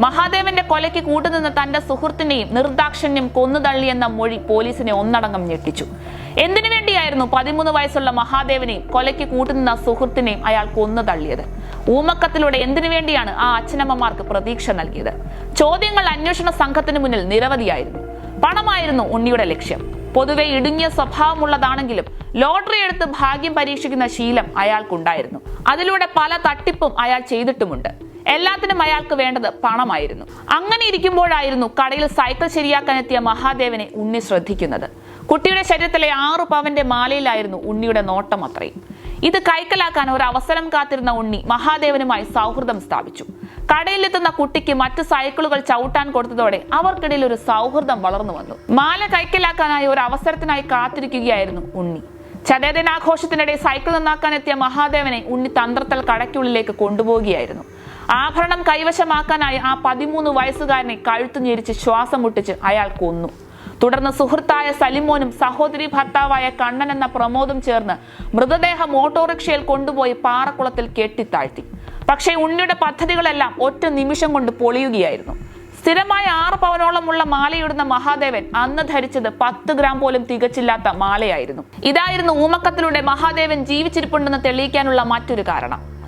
മഹാദേവന്റെ കൊലയ്ക്ക് കൂട്ടുനിന്ന തന്റെ സുഹൃത്തിനെയും നിർദാക്ഷിണ്യം കൊന്നുതള്ളിയെന്ന മൊഴി പോലീസിനെ ഒന്നടങ്കം ഞെട്ടിച്ചു. എന്തിനു വേണ്ടിയായിരുന്നു പതിമൂന്ന് വയസ്സുള്ള മഹാദേവനെയും കൊലയ്ക്ക് കൂട്ടുനിന്ന സുഹൃത്തിനെയും അയാൾ കൊന്നുതള്ളിയത്? ഊമക്കത്തിലൂടെ എന്തിനു വേണ്ടിയാണ് ആ അച്ഛനമ്മമാർക്ക് പ്രതീക്ഷ നൽകിയത്? ചോദ്യങ്ങൾ അന്വേഷണ സംഘത്തിന് മുന്നിൽ നിരവധിയായിരുന്നു. പണമായിരുന്നു ഉണ്ണിയുടെ ലക്ഷ്യം. പൊതുവെ ഇടുങ്ങിയ സ്വഭാവമുള്ളതാണെങ്കിലും ലോട്ടറി എടുത്ത് ഭാഗ്യം പരീക്ഷിക്കുന്ന ശീലം അയാൾക്കുണ്ടായിരുന്നു. അതിലൂടെ പല തട്ടിപ്പും അയാൾ ചെയ്തിട്ടുമുണ്ട്. എല്ലാത്തിനും അയാൾക്ക് വേണ്ടത് പണമായിരുന്നു. അങ്ങനെ ഇരിക്കുമ്പോഴായിരുന്നു കടയിൽ സൈക്കിൾ ശരിയാക്കാനെത്തിയ മഹാദേവനെ ഉണ്ണി ശ്രദ്ധിക്കുന്നത്. കുട്ടിയുടെ ശരീരത്തിലെ ആറു പവന്റെ മാലയിലായിരുന്നു ഉണ്ണിയുടെ നോട്ടം അത്രയും. ഇത് കൈക്കലാക്കാൻ ഒരു അവസരം കാത്തിരുന്ന ഉണ്ണി മഹാദേവനുമായി സൗഹൃദം സ്ഥാപിച്ചു. കടയിലെത്തുന്ന കുട്ടിക്ക് മറ്റ് സൈക്കിളുകൾ ചവിട്ടാൻ കൊടുത്തതോടെ അവർക്കിടയിൽ ഒരു സൗഹൃദം വളർന്നു വന്നു. മാല കൈക്കലാക്കാനായി ഒരു അവസരത്തിനായി കാത്തിരിക്കുകയായിരുന്നു ഉണ്ണി. ചതയദിനാഘോഷത്തിനിടെ സൈക്കിൾ നന്നാക്കാൻ എത്തിയ മഹാദേവനെ ഉണ്ണി തന്ത്രത്തൽ കടയ്ക്കുള്ളിലേക്ക് കൊണ്ടുപോവുകയായിരുന്നു. ആഭരണം കൈവശമാക്കാനായി ആ പതിമൂന്ന് വയസ്സുകാരനെ കഴുത്തു ഞെരിച്ച് ശ്വാസം മുട്ടിച്ച് അയാൾ കൊന്നു. തുടർന്ന് സുഹൃത്തായ സലിമോനും സഹോദരി ഭർത്താവായ കണ്ണൻ എന്ന പ്രമോദും ചേർന്ന് മൃതദേഹം ഓട്ടോറിക്ഷയിൽ കൊണ്ടുപോയി പാറക്കുളത്തിൽ കെട്ടിത്താഴ്ത്തി. പക്ഷേ ഉണ്ണിയുടെ പദ്ധതികളെല്ലാം ഒറ്റ നിമിഷം കൊണ്ട് പൊളിയുകയായിരുന്നു. സ്ഥിരമായ ആറ് പവനോളമുള്ള മാലയിടുന്ന മഹാദേവൻ അന്ന് ധരിച്ചത് പത്ത് ഗ്രാം പോലും തികച്ചില്ലാത്ത മാലയായിരുന്നു. ഇതായിരുന്നു ഊമക്കത്തിലൂടെ മഹാദേവൻ ജീവിച്ചിരിപ്പുണ്ടെന്ന് തെളിയിക്കാനുള്ള മറ്റൊരു കാരണം.